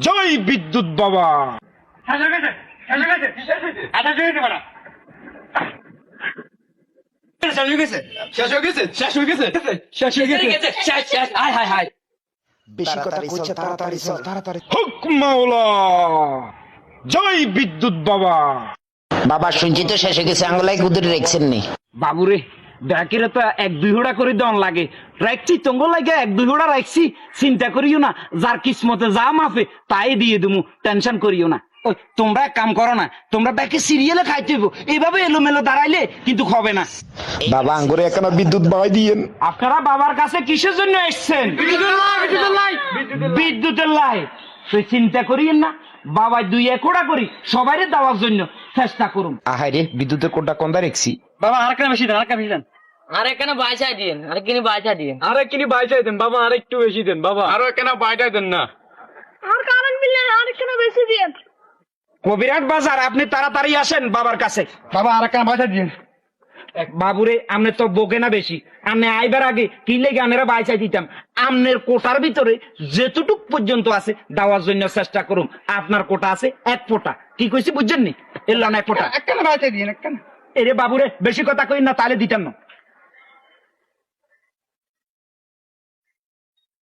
জয় বিদ্যুৎ বাবা। শেষ হয়ে গেছে শেষ হয়ে গেছে আচ্ছা শেষ হয়েছে ম্যাডাম শেষ হয়ে গেছে শেষ হয়ে গেছে শেষ হয়ে গেছে শেষ হয়ে গেছে শেষ শেষ হাই হাই হাই বেশি কথা কইছে তাড়াতাড়ি চল তাড়াতাড়ি হুক মাওলা জয় বিদ্যুৎ বাবা। বাবা শুনছি তো শেষ হয়ে গেছে। আঙ্গুলাই গুদুরি রেখছেন নি বাবুরে। ডাকিরে তো এক দুই হোড়া করে দন লাগে। রাখছি তঙ্গ লাগে এক দুই হোড়া রাখছি চিন্তা করিও না যার কিসমতে যা মাফে তাই দিয়ে দিমু টেনশন করিও না। ওই তোমরা এক কাম করো না তোমরা ব্যাকে সিরিয়ালে খাইতে হইব এইভাবে এলোমেলো দাঁড়াইলে কিন্তু হবে না। বাবা আঙ্গুরে একখানা বিদ্যুৎ বাড়াই দিয়েন। আপনারা বাবার কাছে কিসের জন্য এসছেন? বিদ্যুতের লাই। তুই চিন্তা করিয়েন না বাবা দুই একোড়া করি সবাইরে দেওয়ার জন্য। চেষ্টা করুন। আহাই রে বিদ্যুতের কোনটা কোনটা রেখছি? বাবা আর একটা বেশি দেন আর একটা বেশি দেন। আরে কেন বাইচা দিন আরে কিনি বাইচা দিন আরে কিনি বাইচাই দেন বাবা আর একটু বেশি দেন বাবা। আরও কেন বাইটাই দেন না। আর কারণ বিলে আর কেন বেশি দিন কবিরাট বাজার আপনি তাড়াতাড়ি আসেন বাবার কাছে। বাবা আর একটা বাইচা দিন বাবুরে আমনে তো বোকে না বেশি। আমনে আইবার আগে কি লেগে আমেরা বাইচাই দিতাম? আমনের কোটার ভিতরে যেতটুক পর্যন্ত আছে দেওয়ার জন্য চেষ্টা করুন। আপনার কোটা আছে এক ফোঁটা। কি কইছি বুঝছেন নি? এলাম এক ফোঁটা একটা বাইচাই দিন একটা এরে বাবুরে বেশি কথা কই না তালে দিতাম না।